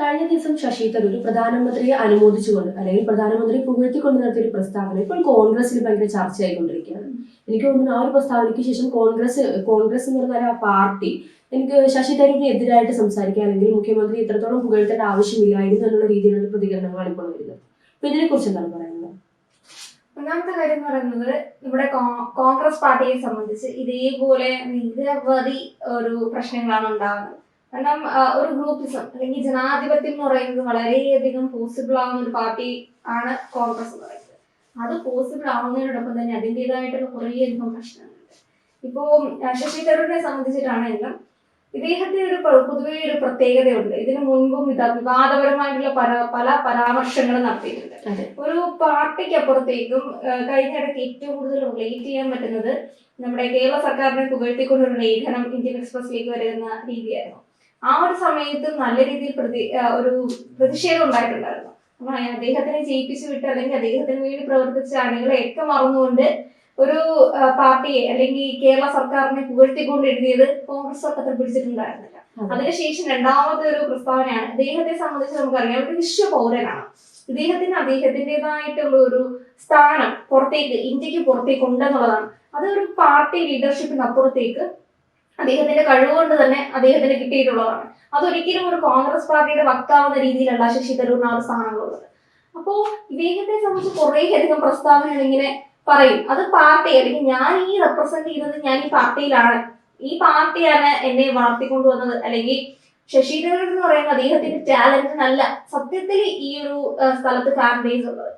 കഴിഞ്ഞ ദിവസം ശശി തരൂർ പ്രധാനമന്ത്രിയെ അനുമോദിച്ചുകൊണ്ട് അല്ലെങ്കിൽ പ്രധാനമന്ത്രി പുകഴ്ത്തിക്കൊണ്ട് നടത്തിയ ഒരു പ്രസ്താവന ഇപ്പോൾ കോൺഗ്രസിൽ ഭയങ്കര ചർച്ചയായിക്കൊണ്ടിരിക്കുകയാണ്. എനിക്ക് തോന്നുന്നു ആ ഒരു പ്രസ്താവനയ്ക്ക് ശേഷം കോൺഗ്രസ് കോൺഗ്രസ് എന്ന് പറഞ്ഞാൽ ആ പാർട്ടി എനിക്ക് ശശി തരൂരിന് എതിരായിട്ട് സംസാരിക്കുകയാണെങ്കിൽ മുഖ്യമന്ത്രി ഇത്രത്തോളം പുകഴ്ത്തേണ്ട ആവശ്യമില്ലായിരുന്നു എന്നുള്ള രീതിയിലുള്ള പ്രതികരണങ്ങളാണ് ഇപ്പോൾ വരുന്നത്. അപ്പൊ ഇതിനെ കുറിച്ച് എന്താണ് പറയുന്നത്? ഒന്നാമത്തെ കാര്യം എന്ന് പറയുന്നത് ഇവിടെ കോൺഗ്രസ് പാർട്ടിയെ സംബന്ധിച്ച് ഇതേപോലെ നിരവധി ഒരു പ്രശ്നങ്ങളാണ് ഉണ്ടാകുന്നത്. കാരണം ഒരു ഗ്രൂപ്പിസം അല്ലെങ്കിൽ ജനാധിപത്യം എന്ന് പറയുന്നത് വളരെയധികം പോസിബിൾ ആവുന്ന ഒരു പാർട്ടി ആണ് കോൺഗ്രസ് എന്ന് പറയുന്നത്. അത് പോസിബിൾ ആവുന്നതിനോടൊപ്പം തന്നെ അതിന്റെതായിട്ടുള്ള കുറേയധികം പ്രശ്നങ്ങളുണ്ട്. ഇപ്പോ ശശി തരൂരിനെ സംബന്ധിച്ചിട്ടാണെങ്കിലും ഇദ്ദേഹത്തിന് ഒരു പൊതുവേ ഒരു പ്രത്യേകതയുണ്ട്. ഇതിനു മുൻപും ഇത് വിവാദപരമായിട്ടുള്ള പല പല പരാമർശങ്ങളും നടത്തിയിട്ടുണ്ട്. ഒരു പാർട്ടിക്ക് അപ്പുറത്തേക്കും കഴിഞ്ഞ ഇടയ്ക്ക് ഏറ്റവും കൂടുതൽ റിലേറ്റ് ചെയ്യാൻ പറ്റുന്നത് നമ്മുടെ കേരള സർക്കാരിനെ പുകഴ്ത്തിക്കൊണ്ടൊരു ലേഖനം ഇന്ത്യൻ എക്സ്പ്രസിലേക്ക് വരുന്ന രീതിയായിരുന്നു. ആ ഒരു സമയത്ത് നല്ല രീതിയിൽ പ്രതി ഒരു പ്രതിഷേധം ഉണ്ടായിട്ടുണ്ടായിരുന്നു. അപ്പൊ അദ്ദേഹത്തിനെ ജയിപ്പിച്ചു വിട്ട് അല്ലെങ്കിൽ അദ്ദേഹത്തിന് വേണ്ടി പ്രവർത്തിച്ച അണികളെ ഒക്കെ മറന്നുകൊണ്ട് ഒരു പാർട്ടിയെ അല്ലെങ്കിൽ കേരള സർക്കാരിനെ പുകഴ്ത്തിക്കൊണ്ട് എഴുതിയത് കോൺഗ്രസ് അത്ര പിടിച്ചിട്ടുണ്ടായിരുന്നില്ല. അതെ. അതിനുശേഷം രണ്ടാമത്തെ ഒരു പ്രസ്താവനയാണ്. അദ്ദേഹത്തെ സംബന്ധിച്ച് നമുക്കറിയാം ഒരു വിശ്വ പൗരനാണ്. ഇദ്ദേഹത്തിന് അദ്ദേഹത്തിന്റെതായിട്ടുള്ള ഒരു സ്ഥാനം പുറത്തേക്ക് ഇന്ത്യയ്ക്ക് പുറത്തേക്ക് ഉണ്ടെന്നുള്ളതാണ്. അത് ഒരു പാർട്ടി ലീഡർഷിപ്പിന് അപ്പുറത്തേക്ക് അദ്ദേഹത്തിന്റെ കഴിവുകൊണ്ട് തന്നെ അദ്ദേഹത്തിന് കിട്ടിയിട്ടുള്ളതാണ്. അതൊരിക്കലും ഒരു കോൺഗ്രസ് പാർട്ടിയുടെ വക്താവുന്ന രീതിയിലല്ല ശശി തരൂരിന് ആ ഒരു സ്ഥാനങ്ങളുള്ളത് അപ്പോ ഇദ്ദേഹത്തെ സംബന്ധിച്ച് കുറേ അധികം പ്രസ്താവനകൾ ഇങ്ങനെ പറയും. അത് പാർട്ടി അല്ലെങ്കിൽ ഞാൻ ഈ റെപ്രസെന്റ് ചെയ്യുന്നത് ഞാൻ ഈ പാർട്ടിയിലാണ്. ഈ പാർട്ടിയാണ് എന്നെ വളർത്തിക്കൊണ്ടുവന്നത്. അല്ലെങ്കിൽ ശശി തരൂർ എന്ന് പറയുന്ന അദ്ദേഹത്തിന്റെ ടാലന്റ് നല്ല സത്യത്തിൽ ഈ ഒരു സ്ഥലത്ത് ഫാൻ ബേസ് ഉള്ളത്.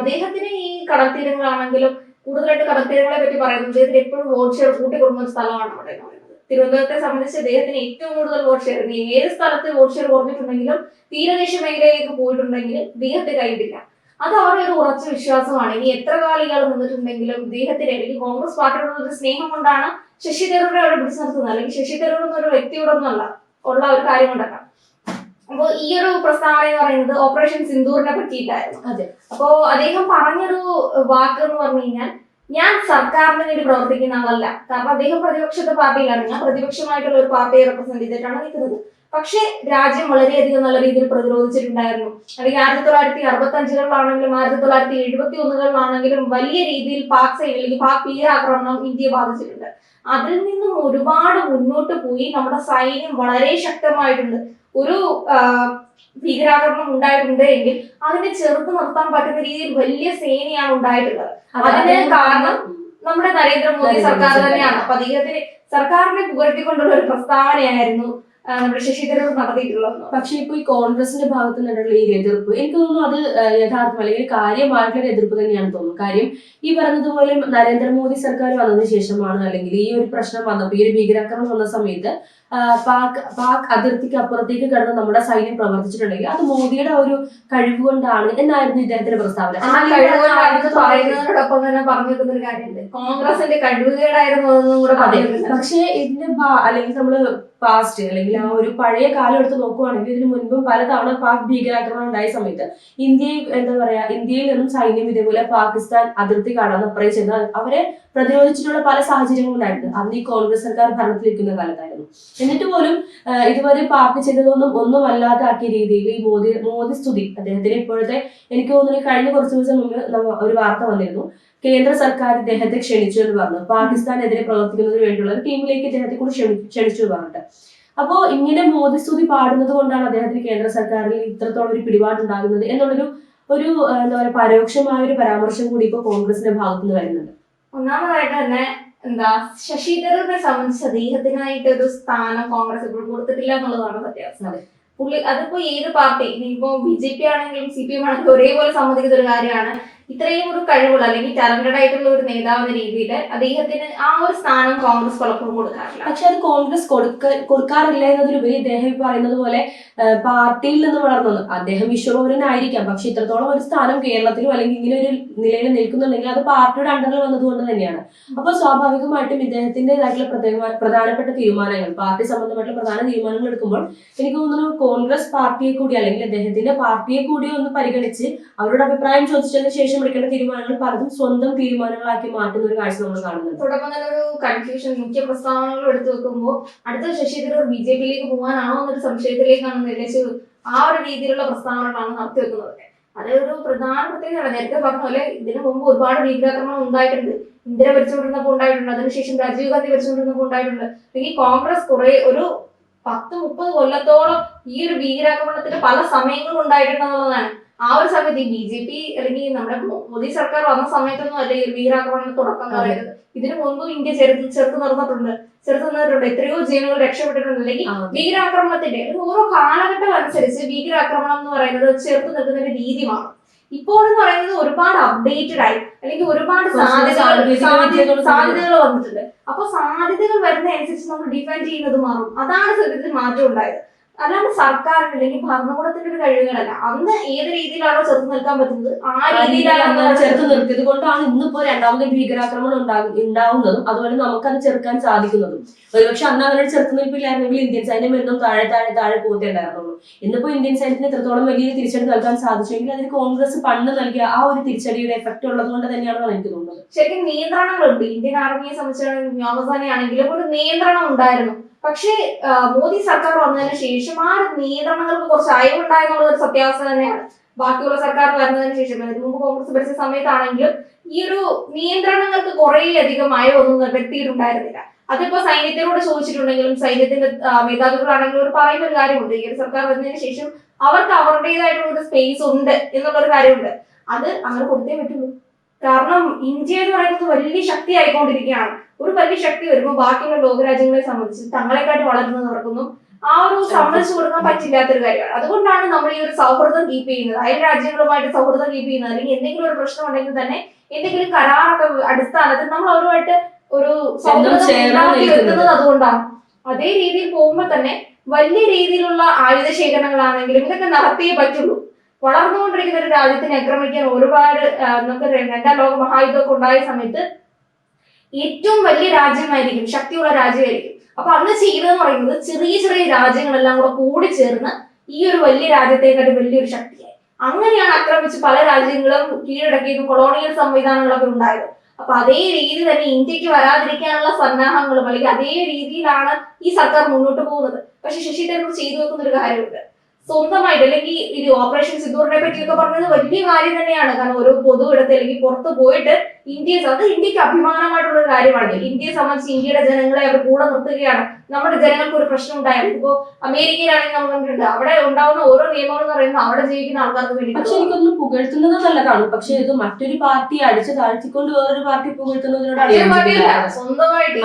അദ്ദേഹത്തിന് ഈ കടൽത്തീരങ്ങളാണെങ്കിലും കൂടുതലായിട്ട് കടൽത്തീരങ്ങളെ പറ്റി പറയുന്നത് അദ്ദേഹത്തിന് എപ്പോഴും വോട്ട് ഷെയർ കൂട്ടിക്കൊടുക്കുന്ന ഒരു സ്ഥലമാണ് അവിടെ എന്ന് പറയുന്നത് തിരുവനന്തപുരത്തെ സംബന്ധിച്ച് അദ്ദേഹത്തിന് ഏറ്റവും കൂടുതൽ വോട്ട് ഷെയർ ഇനി ഏത് സ്ഥലത്ത് വോട്ട് ഷെയർ കുറഞ്ഞിട്ടുണ്ടെങ്കിലും തീരദേശ മേഖലയിലേക്ക് പോയിട്ടുണ്ടെങ്കിൽ ഇദ്ദേഹത്തെ കൈവിടില്ല. അത് അവരുടെ ഒരു ഉറച്ച വിശ്വാസമാണ്. ഇനി എത്ര കാലം ഇയാൾ നിന്നിട്ടുണ്ടെങ്കിലും ഇദ്ദേഹത്തിന് അല്ലെങ്കിൽ കോൺഗ്രസ് പാർട്ടിയോടുള്ള ഒരു സ്നേഹം കൊണ്ടാണ് ശശി തരൂരിനെ അവിടെ പിടിച്ചു നിർത്തുന്നത്. അല്ലെങ്കിൽ ശശി തരൂർ എന്നൊരു വ്യക്തിയോടൊന്നുമല്ല ഉള്ള ഒരു കാര്യം കൊണ്ടല്ല അപ്പോൾ ഈ ഒരു പ്രസ്താവന എന്ന് പറയുന്നത് ഓപ്പറേഷൻ സിന്ദൂറിനെ പറ്റിയിട്ടായിരുന്നു. അതെ. അപ്പോ അദ്ദേഹം പറഞ്ഞൊരു വാക്ക് എന്ന് പറഞ്ഞു കഴിഞ്ഞാൽ ഞാൻ സർക്കാരിന് വേണ്ടി പ്രവർത്തിക്കുന്ന ആളല്ല. കാരണം അദ്ദേഹം പ്രതിപക്ഷത്തെ പാർട്ടിയിലാണ്. ഞാൻ പ്രതിപക്ഷമായിട്ടുള്ള ഒരു പാർട്ടിയെ റെപ്രസെന്റ് ചെയ്തിട്ടാണ് നിൽക്കുന്നത്. പക്ഷേ രാജ്യം വളരെയധികം നല്ല രീതിയിൽ പ്രതിരോധിച്ചിട്ടുണ്ടായിരുന്നു. അല്ലെങ്കിൽ ആയിരത്തി തൊള്ളായിരത്തി അറുപത്തി അഞ്ചുകളിലാണെങ്കിലും ആയിരത്തി തൊള്ളായിരത്തി എഴുപത്തി ഒന്നുകളിലാണെങ്കിലും വലിയ രീതിയിൽ പാക് സൈഡ് അല്ലെങ്കിൽ പാക് ഭീകരാക്രമണം ഇന്ത്യയെ ബാധിച്ചിട്ടുണ്ട്. അതിൽ നിന്നും ഒരുപാട് മുന്നോട്ട് പോയി. നമ്മുടെ സൈന്യം വളരെ ശക്തമായിട്ടുണ്ട്. ഒരു ഭീകരാക്രമണം ഉണ്ടായിട്ടുണ്ട് എങ്കിൽ അതിനെ ചെറുത്ത് നിർത്താൻ പറ്റുന്ന രീതിയിൽ വലിയ സേനയാണ് ഉണ്ടായിട്ടുള്ളത്. അതിന് കാരണം നമ്മുടെ നരേന്ദ്രമോദി സർക്കാർ തന്നെയാണ്. അപ്പൊ അദ്ദേഹത്തിന് സർക്കാരിനെ പുകഴ്ത്തിക്കൊണ്ടുള്ള ഒരു പ്രസ്താവനയായിരുന്നു നമ്മുടെ ശശി തരൂർ നടത്തിയിട്ടുള്ളത്. പക്ഷെ ഇപ്പൊ ഈ കോൺഗ്രസിന്റെ ഭാഗത്ത് നിന്നുള്ള ഈ എതിർപ്പ് എനിക്ക് തോന്നുന്നു അത് യഥാർത്ഥം അല്ലെങ്കിൽ കാര്യമായിട്ടുള്ള എതിർപ്പ് തന്നെയാണ് തോന്നുന്നത് കാര്യം ഈ പറഞ്ഞതുപോലെ നരേന്ദ്രമോദി സർക്കാർ വന്നതിന് ശേഷമാണ് അല്ലെങ്കിൽ ഈ ഒരു പ്രശ്നം വന്നപ്പോൾ ഈ ഒരു ഭീകരാക്രമണം വന്ന സമയത്ത് പാക് പാക് അതിർത്തിക്ക് അപ്പുറത്തേക്ക് കടന്ന് നമ്മുടെ സൈന്യം പ്രവർത്തിച്ചിട്ടുണ്ടെങ്കിൽ അത് മോദിയുടെ ഒരു കഴിവ് കൊണ്ടാണ് എന്നായിരുന്നു ഇദ്ദേഹത്തിന്റെ പ്രസ്താവന. പറയുന്നതിനോടൊപ്പം തന്നെ പറഞ്ഞു വെക്കുന്ന ഒരു കാര്യമുണ്ട്. കോൺഗ്രസിന്റെ കഴിവുകേടായിരുന്നു കൂടെ പക്ഷേ ഇതിന്റെ അല്ലെങ്കിൽ നമ്മൾ പാസ്റ്റ് അല്ലെങ്കിൽ ആ ഒരു പഴയ കാലം എടുത്ത് നോക്കുവാണെങ്കിൽ ഇതിനു മുൻപും പലതവണ പാക് ഭീകരാക്രമണം ഉണ്ടായ സമയത്ത് ഇന്ത്യയിൽ എന്താ പറയാ ഇന്ത്യയിൽ നിന്നും സൈന്യം ഇതേപോലെ പാകിസ്ഥാൻ അതിർത്തി കടന്ന് അപ്രൈ ചെന്ന് അവരെ പ്രതിരോധിച്ചിട്ടുള്ള പല സാഹചര്യങ്ങളും ഉണ്ടായിട്ടുണ്ട് അന്ന് ഈ കോൺഗ്രസ് സർക്കാർ ഭരണത്തിലിരിക്കുന്ന കാലത്തായിരുന്നു. എന്നിട്ട് പോലും ഇതുവരെ പാർട്ടി ചെയ്തതൊന്നും ഒന്നും അല്ലാതാക്കിയ രീതിയിൽ ഈ മോദി മോദി സ്തുതി അദ്ദേഹത്തിന് ഇപ്പോഴത്തെ എനിക്ക് തോന്നുന്നു കഴിഞ്ഞ കുറച്ച് ദിവസം മുമ്പ് ഒരു വാർത്ത വന്നിരുന്നു. കേന്ദ്ര സർക്കാർ ഇദ്ദേഹത്തെ ക്ഷണിച്ചു എന്ന് പറഞ്ഞു. പാകിസ്ഥാനെതിരെ പ്രവർത്തിക്കുന്നതിന് വേണ്ടിയുള്ള ഒരു ടീമിലേക്ക് ഇദ്ദേഹത്തെ കൂടി ക്ഷണിച്ചു എന്ന് പറഞ്ഞിട്ട്. അപ്പോ ഇങ്ങനെ മോദി സ്തുതി പാടുന്നത് കൊണ്ടാണ് അദ്ദേഹത്തിന് കേന്ദ്ര സർക്കാരിൽ ഇത്രത്തോളം ഒരു പിടിപാടുണ്ടാകുന്നത് എന്നുള്ളൊരു ഒരു എന്താ പറയുക പരോക്ഷമായ ഒരു പരാമർശം കൂടി ഇപ്പൊ കോൺഗ്രസിന്റെ ഭാഗത്തുനിന്ന് വരുന്നുണ്ട്. ഒന്നാമതായിട്ട് തന്നെ എന്താ ശശി തരൂരിനെ സംബന്ധിച്ച് അദ്ദേഹത്തിനായിട്ട് ഒരു സ്ഥാനം കോൺഗ്രസ് ഇപ്പോൾ കൊടുത്തിട്ടില്ല എന്നുള്ളതാണ് സത്യാവസ്ഥ. അതെ. പുള്ളി അതിപ്പോ ഏത് പാർട്ടി? ഇനിയിപ്പോ ബി ജെ പി ആണെങ്കിലും സി പി എം ആണെങ്കിലും ഒരേപോലെ സമ്മതിക്കുന്ന ഒരു കാര്യമാണ്. ഇത്രയും ഒരു കഴിവുള്ള അല്ലെങ്കിൽ ടാലന്റഡ് ആയിട്ടുള്ള ഒരു നേതാവ് എന്ന രീതിയിൽ അദ്ദേഹത്തിന് ആ ഒരു സ്ഥാനം കോൺഗ്രസ് പലപ്പോഴും കൊടുക്കാറില്ല. പക്ഷെ അത് കോൺഗ്രസ് കൊടുക്ക കൊടുക്കാറില്ല എന്നതിലുപരി ഇദ്ദേഹം പറയുന്നത് പോലെ പാർട്ടിയിൽ നിന്ന് വളർന്നു. അദ്ദേഹം വിശ്വപൗരനായിരിക്കാം പക്ഷെ ഇത്രത്തോളം ഒരു സ്ഥാനം കേരളത്തിലും അല്ലെങ്കിൽ ഇങ്ങനെ ഒരു നിലയിൽ നിൽക്കുന്നുണ്ടെങ്കിൽ അത് പാർട്ടിയുടെ അണ്ടറിൽ വന്നതുകൊണ്ട് തന്നെയാണ്. അപ്പൊ സ്വാഭാവികമായിട്ടും ഇദ്ദേഹത്തിന്റെതായിട്ടുള്ള പ്രധാനപ്പെട്ട തീരുമാനങ്ങൾ പാർട്ടി സംബന്ധമായിട്ടുള്ള പ്രധാന തീരുമാനങ്ങൾ എടുക്കുമ്പോൾ എനിക്ക് തോന്നുന്നു കോൺഗ്രസ് പാർട്ടിയെ കൂടി അല്ലെങ്കിൽ അദ്ദേഹത്തിന്റെ പാർട്ടിയെ കൂടി ഒന്ന് പരിഗണിച്ച് അവരുടെ അഭിപ്രായം ചോദിച്ചതിന് ശേഷം എടുക്കേണ്ട തീരുമാനങ്ങൾ പലതും സ്വന്തം തീരുമാനങ്ങളാക്കി മാറ്റുന്ന ഒരു കാഴ്ച നമ്മൾ കാണുന്നത് തുടക്കം തന്നെ ഒരു കൺഫ്യൂഷൻ മുഖ്യ പ്രസ്താവനകൾ എടുത്തു വെക്കുമ്പോൾ അടുത്ത ശശി തരൂർ ബി ജെ പിയിലേക്ക് പോകാനാണോ എന്നൊരു സംശയത്തിലേക്കാണ് നിലച്ച് ആ ഒരു രീതിയിലുള്ള പ്രസ്താവനകളാണ് നടത്തി വെക്കുന്നത്. ഒരു പ്രധാന പ്രത്യേകതയാണ്. നേരത്തെ പറഞ്ഞ പോലെ ഇതിനു മുമ്പ് ഒരുപാട് ഭീകരാക്രമണം ഉണ്ടായിട്ടുണ്ട്. ഇന്ദിര ഭരിച്ചുകൊണ്ടിരുന്നപ്പോൾ ഉണ്ടായിട്ടുണ്ട്. അതിനുശേഷം രാജീവ് ഗാന്ധി ഭരിച്ചുകൊണ്ടിരുന്നപ്പോൾ ഉണ്ടായിട്ടുണ്ട്. അല്ലെങ്കിൽ കോൺഗ്രസ് കുറെ ഒരു പത്ത് മുപ്പത് കൊല്ലത്തോളം ഈ ഒരു ഭീകരാക്രമണത്തിന് പല സമയങ്ങളും ഉണ്ടായിട്ടുണ്ടെന്നുള്ളതാണ് ആ ഒരു സമയത്ത് ഈ ബി ജെ പി അല്ലെങ്കിൽ നമ്മുടെ മോദി സർക്കാർ വന്ന സമയത്തൊന്നും അല്ല ഈ ഭീകരാക്രമണത്തിന് തുടക്കം പറയുന്നത്? ഇതിനു മുൻപും ഇന്ത്യ ചെറുത്ത് ചെറുത്ത് നിർന്നിട്ടുണ്ട് ചെറുത്ത് നിന്നിട്ടുണ്ട് എത്രയോ ജീവനുകൾ രക്ഷപ്പെട്ടിട്ടുണ്ട്. അല്ലെങ്കിൽ ഭീകരാക്രമണത്തിന്റെ ഒരു ഓരോ കാലഘട്ടം അനുസരിച്ച് ഭീകരാക്രമണം എന്ന് പറയുന്നത് ചെറുത്ത് നിൽക്കുന്നതിന്റെ രീതി മാറും. ഇപ്പോൾ എന്ന് പറയുന്നത് ഒരുപാട് അപ്ഡേറ്റഡ് ആയി അല്ലെങ്കിൽ ഒരുപാട് സാധ്യതകൾ സാധ്യതകൾ വന്നിട്ടുണ്ട്. അപ്പൊ സാധ്യതകൾ വരുന്ന അനുസരിച്ച് നമ്മൾ ഡിഫെൻഡ് ചെയ്യുന്നത് മാറും. അതാണ് സത്യത്തിൽ മാറ്റം ഉണ്ടായത്. അല്ലാണ്ട് സർക്കാരിന് അല്ലെങ്കിൽ ഭരണകൂടത്തിന്റെ ഒരു കഴിവുകളല്ല. അന്ന് ഏത് രീതിയിലാണോ ചെറുത്ത് നിൽക്കാൻ പറ്റുന്നത് ആ രീതിയിലാണ് ചെറുത്ത് നിർത്തിയത്. കൊണ്ടാണ് ഇന്നിപ്പോ രണ്ടാമത് ഭീകരാക്രമണം ഉണ്ടാകും ഉണ്ടാവുന്നതും അതുപോലെ നമുക്കത് ചെറുക്കാൻ സാധിക്കുന്നതും. ഒരുപക്ഷെ അന്ന് അങ്ങനെ ഒരു ചെറുത്ത് നിൽപ്പില്ലായിരുന്നെങ്കിൽ ഇന്ത്യൻ സൈന്യം എന്നും താഴെ താഴെ താഴെ പോകത്തേണ്ടായിരുന്നുള്ളൂ ഇന്നിപ്പോ ഇന്ത്യൻ സൈന്യത്തിന് എത്രത്തോളം വലിയ തിരിച്ചടി നൽകാൻ സാധിച്ചെങ്കിൽ അതിന് കോൺഗ്രസ് പണ്ട് നൽകിയ ആ ഒരു തിരിച്ചടിയുടെ എഫക്ട് ഉള്ളത് കൊണ്ട് തന്നെയാണെന്ന് എനിക്ക് തോന്നുന്നത്. ശരിക്കും നിയന്ത്രണങ്ങളുണ്ട്. ഇന്ത്യൻ ആർമിയെ സംബന്ധിച്ചിടത്തോളം വ്യോമസേനയാണെങ്കിലും ഒരു നിയന്ത്രണം ഉണ്ടായിരുന്നു. പക്ഷേ മോദി സർക്കാർ വന്നതിന് ശേഷം ആ ഒരു നിയന്ത്രണങ്ങൾക്ക് കുറച്ച് അയവുണ്ടായെന്നുള്ള ഒരു സത്യാവസ്ഥ തന്നെയാണ്. ബാക്കിയുള്ള സർക്കാർ വരുന്നതിന് ശേഷം മുമ്പ് കോൺഗ്രസ് ഭരിച്ച സമയത്താണെങ്കിലും ഈ ഒരു നിയന്ത്രണങ്ങൾക്ക് കുറേ അധികം അയവൊന്നും വരുത്തിയിട്ടുണ്ടായിരുന്നില്ല അതിപ്പോ സൈന്യത്തിനോട് ചോദിച്ചിട്ടുണ്ടെങ്കിലും സൈന്യത്തിന്റെ മേധാവികളാണെങ്കിലും ഒരു പറയുന്ന ഒരു കാര്യമുണ്ട്. ഈ ഒരു സർക്കാർ വന്നതിന് ശേഷം അവർക്ക് അവരുടേതായിട്ടുള്ള ഒരു സ്പേസ് ഉണ്ട് എന്നുള്ള ഒരു കാര്യമുണ്ട്. അത് അങ്ങനെ കൊടുത്തേ പറ്റുള്ളൂ. കാരണം ഇന്ത്യ എന്ന് പറയുന്നത് വലിയ ശക്തി ആയിക്കൊണ്ടിരിക്കുകയാണ്. ഒരു വലിയ ശക്തി വരുമ്പോൾ ബാക്കിയുള്ള ലോകരാജ്യങ്ങളെ സംബന്ധിച്ച് തങ്ങളെക്കാട്ടി നടക്കുന്നു. ആ ഒരു സമ്മതിച്ചു കൊടുക്കാൻ പറ്റില്ലാത്തൊരു കാര്യമാണ്. അതുകൊണ്ടാണ് നമ്മൾ ഈ ഒരു സൗഹൃദം കീപ്പ് ചെയ്യുന്നത്. അയൽ രാജ്യങ്ങളുമായിട്ട് സൗഹൃദം കീപ്പ് ചെയ്യുന്നത്. അല്ലെങ്കിൽ എന്തെങ്കിലും ഒരു പ്രശ്നം ഉണ്ടെങ്കിൽ തന്നെ എന്തെങ്കിലും കരാറൊക്കെ അടിസ്ഥാനത്തിൽ നമ്മൾ അവരുമായിട്ട് ഒരു സൗഹൃദം ചേർന്ന് ഉണ്ടാക്കി വെക്കുന്നത് അതുകൊണ്ടാണ്. അതേ രീതിയിൽ പോകുമ്പോൾ തന്നെ വലിയ രീതിയിലുള്ള ആയുധ ശേഖരണങ്ങളാണെങ്കിലും ഇതൊക്കെ നടത്തിയേ പറ്റുള്ളൂ. വളർന്നുകൊണ്ടിരിക്കുന്ന ഒരു രാജ്യത്തിനെ ആക്രമിക്കാൻ ഒരുപാട് നമുക്ക് രണ്ടാം ലോക മഹായുദ്ധമൊക്കെ ഉണ്ടായ സമയത്ത് ഏറ്റവും വലിയ രാജ്യമായിരിക്കും ശക്തിയുള്ള രാജ്യമായിരിക്കും. അപ്പൊ അന്ന് ചെയ്തതെന്ന് പറയുന്നത് ചെറിയ ചെറിയ രാജ്യങ്ങളെല്ലാം കൂടെ കൂടി ചേർന്ന് ഈ ഒരു വലിയ രാജ്യത്തെക്കാട്ടി വലിയൊരു ശക്തിയായി. അങ്ങനെയാണ് ആക്രമിച്ച് പല രാജ്യങ്ങളും കീഴടക്കിയതും കൊളോണിയൽ സംവിധാനങ്ങളൊക്കെ ഉണ്ടായത്. അപ്പൊ അതേ രീതി തന്നെ ഇന്ത്യയ്ക്ക് വരാതിരിക്കാനുള്ള സന്നാഹങ്ങളും അല്ലെങ്കിൽ അതേ രീതിയിലാണ് ഈ സർക്കാർ മുന്നോട്ട് പോകുന്നത്. പക്ഷെ ശശി തരൂർ ചെയ്തു വെക്കുന്ന ഒരു കാര്യമുണ്ട്. സ്വന്തമായിട്ട് അല്ലെങ്കിൽ ഈ ഓപ്പറേഷൻ സിന്ദൂറിനെ പറ്റിയൊക്കെ പറഞ്ഞത് വലിയ കാര്യം തന്നെയാണ്. കാരണം ഒരു പൊതു ഇടത്ത് അല്ലെങ്കിൽ പുറത്ത് പോയിട്ട് ഇന്ത്യയെ അത് ഇന്ത്യയ്ക്ക് അഭിമാനമായിട്ടുള്ള ഒരു കാര്യമാണ്. ഇന്ത്യയെ സംബന്ധിച്ച് ഇന്ത്യയുടെ ജനങ്ങളെ അവർ കൂടെ നിർത്തുകയാണ്. നമ്മുടെ ജനങ്ങൾക്ക് ഒരു പ്രശ്നം ഉണ്ടായാലും ഇപ്പോ അമേരിക്കയിലാണെങ്കിൽ നമ്മൾ കണ്ടിട്ടുണ്ട്. അവിടെ ഉണ്ടാവുന്ന ഓരോ നിയമങ്ങൾ എന്ന് പറയുന്നത് അവിടെ ജീവിക്കുന്ന ആൾക്കാർക്ക് വേണ്ടി പക്ഷെ എനിക്കൊന്നും പുകഴ്ത്തുന്നത് നല്ലതാണ് പക്ഷെ ഇത് മറ്റൊരു പാർട്ടി അടിച്ചു താഴ്ത്തിക്കൊണ്ട് വേറൊരു പാർട്ടി പുകഴ്ത്തുന്നതിനോട്. സ്വന്തമായിട്ട്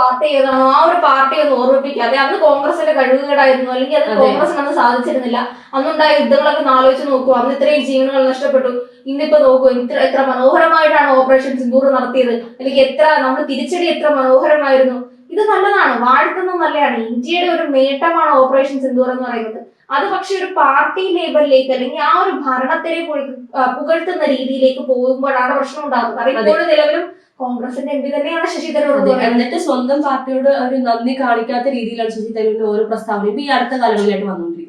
പാർട്ടി ഏതാണോ ആ ഒരു പാർട്ടി ഒന്ന് ഓർമ്മിപ്പിക്കാതെ അന്ന് കോൺഗ്രസിന്റെ കഴിവുകേടായിരുന്നു അല്ലെങ്കിൽ അത്. കോൺഗ്രസ് കോൺഗ്രസിന് അന്ന് സാധിച്ചിരുന്നില്ല. അന്നുണ്ടായ യുദ്ധങ്ങളൊക്കെ ആലോചിച്ച് നോക്കൂ. അന്ന് ഇത്രയും ജീവനുകൾ നഷ്ടപ്പെട്ടു. ഇന്നിപ്പോ നോക്കൂ ഇത്ര എത്ര മനോഹരമായിട്ടാണ് ഓപ്പറേഷൻ സിന്ദൂർ നടത്തിയത്. അല്ലെങ്കിൽ എത്ര നമ്മൾ തിരിച്ചടി എത്ര മനോഹരമായിരുന്നു. ഇത് നല്ലതാണ്. വാഴ്ത്തുന്നത് നല്ലതാണ്. ഇന്ത്യയുടെ ഒരു നേട്ടമാണ് ഓപ്പറേഷൻ സിന്ദൂർ എന്ന് പറയുന്നത്. അത് പക്ഷെ ഒരു പാർട്ടി ലേബലിലേക്ക് അല്ലെങ്കിൽ ആ ഒരു ഭരണത്തിനെ പുകഴ്ത്തുന്ന രീതിയിലേക്ക് പോകുമ്പോഴാണ് പ്രശ്നം ഉണ്ടാകുന്നത്. കാരണം. ഇപ്പോഴും നിലവിലും കോൺഗ്രസിന്റെ എം പി തന്നെയാണ് ശശി തരൂർ എന്നിട്ട് സ്വന്തം പാർട്ടിയോട് ഒരു നന്ദി കാണിക്കാത്ത രീതിയിലാണ് ശശി തരൂരിന്റെ ഓരോ പ്രസ്താവനയും ഈ അടുത്ത കാലങ്ങളിലായിട്ട് വന്നുകൊണ്ടിരിക്കുന്നത്.